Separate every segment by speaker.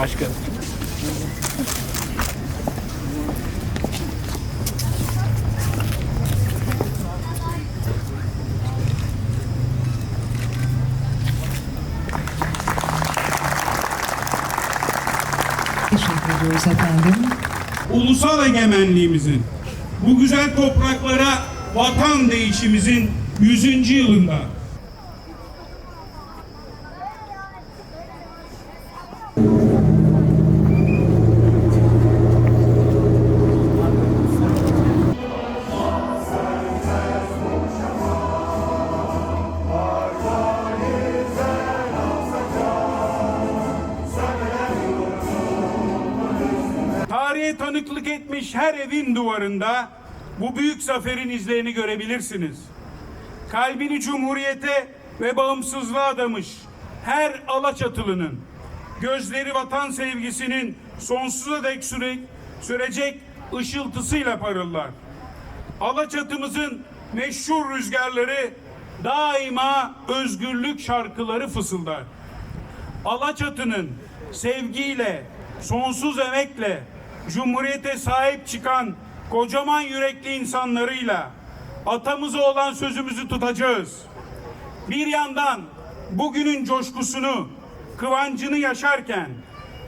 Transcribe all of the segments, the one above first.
Speaker 1: Başkanım.
Speaker 2: Teşekkür ediyoruz efendim.
Speaker 3: ulusal egemenliğimizin, bu güzel topraklara vatan değişimizin 100. yılında Tarihe tanıklık etmiş her evin duvarında bu büyük zaferin izlerini görebilirsiniz. Kalbini cumhuriyete ve bağımsızlığa adamış her Alaçatılı'nın gözleri vatan sevgisinin sonsuza dek süre, sürecek ışıltısıyla parıllar. Alaçatımızın meşhur rüzgarları daima özgürlük şarkıları fısıldar. Alaçatı'nın sevgiyle, sonsuz emekle Cumhuriyete sahip çıkan kocaman yürekli insanlarıyla atamıza olan sözümüzü tutacağız. Bir yandan bugünün coşkusunu, kıvancını yaşarken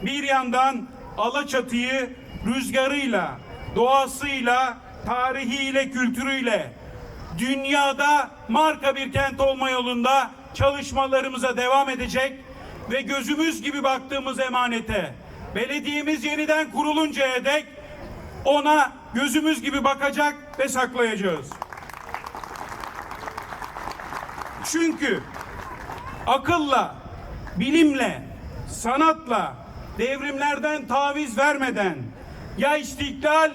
Speaker 3: bir yandan Alaçatı'yı rüzgarıyla, doğasıyla, tarihiyle, kültürüyle dünyada marka bir kent olma yolunda çalışmalarımıza devam edecek ve gözümüz gibi baktığımız emanete belediyemiz yeniden kuruluncaya dek ona gözümüz gibi bakacak ve saklayacağız. Çünkü akılla, bilimle, sanatla, devrimlerden taviz vermeden ya istiklal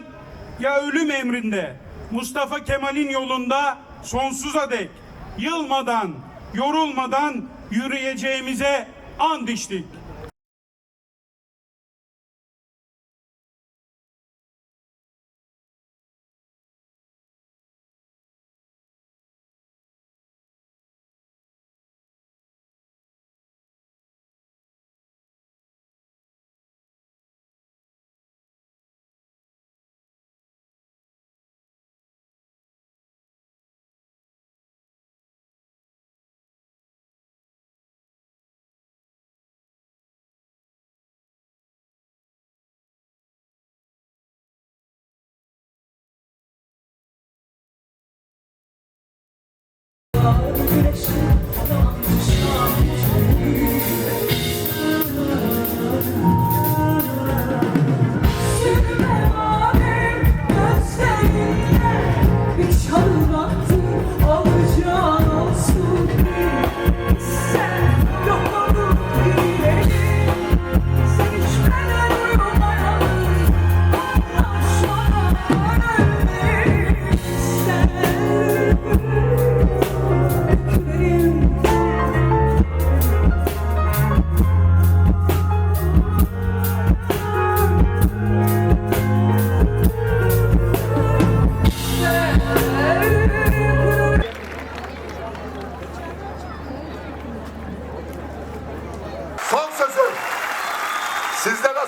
Speaker 3: ya ölüm emrinde Mustafa Kemal'in yolunda sonsuza dek yılmadan, yorulmadan yürüyeceğimize and içtik.
Speaker 4: Sürme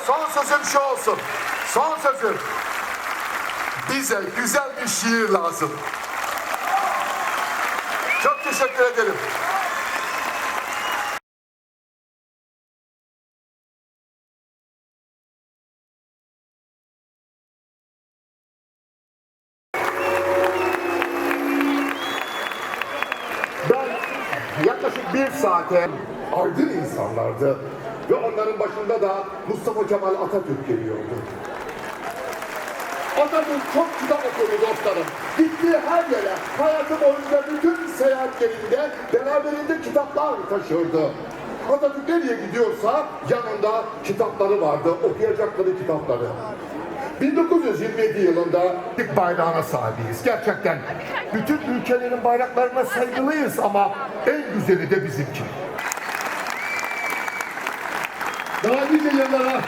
Speaker 5: son sözüm şu olsun. Son sözüm. Bize güzel bir şiir lazım. Çok teşekkür ederim. Ben yaklaşık bir saate aydın insanlardı. Ve onların başında da Mustafa Kemal Atatürk geliyordu. Atatürk çok kitap okudu dostlarım. Gittiği her yere, hayatı boyunca bütün seyahatlerinde beraberinde kitaplar taşırdı. Atatürk nereye gidiyorsa yanında kitapları vardı, okuyacakları kitapları. 1927 yılında Türk bayrağına sahibiyiz. Gerçekten bütün ülkelerin bayraklarına saygılıyız ama en güzeli de bizimki. Daha nice yıllara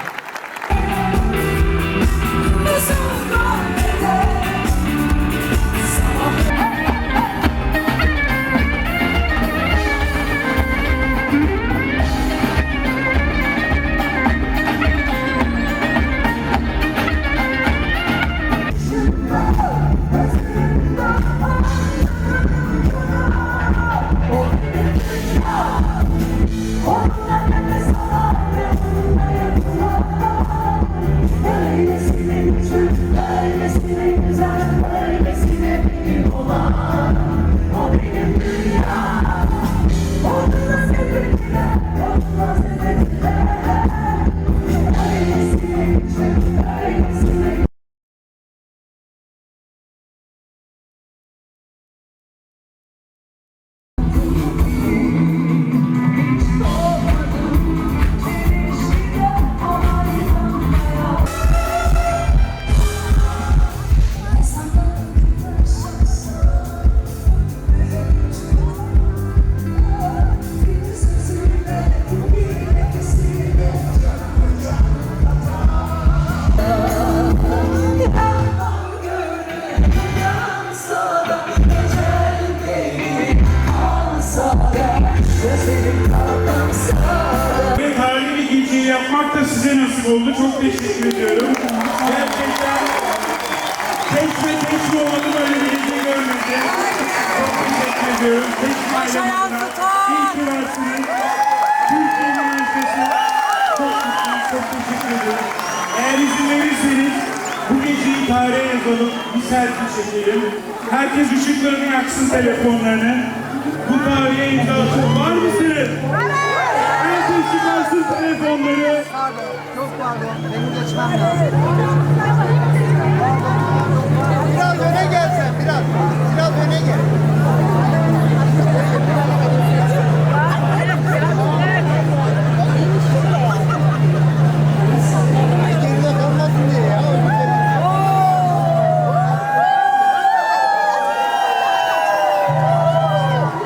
Speaker 3: Yıllar o benim yapmak da size nasip oldu. Çok teşekkür ediyorum. Gerçekten Teşme teşme olmadı böyle bir gece görmedim. Çok teşekkür ediyorum. Teşme ailemizden. İyi ki varsınız. Türkiye'nin. Çok mutluyuz. Çok teşekkür ediyorum. Eğer izin verirseniz bu geceyi tarihe yazalım. Bir selfie çekelim. Herkes ışıklarını yaksın telefonlarını. Bu tarihe imza atın. Var mısınız? Çıkarsın Pardon,
Speaker 1: çok pardon. Benim geçmem lazım. Biraz öne gelsen, biraz. Biraz öne gel.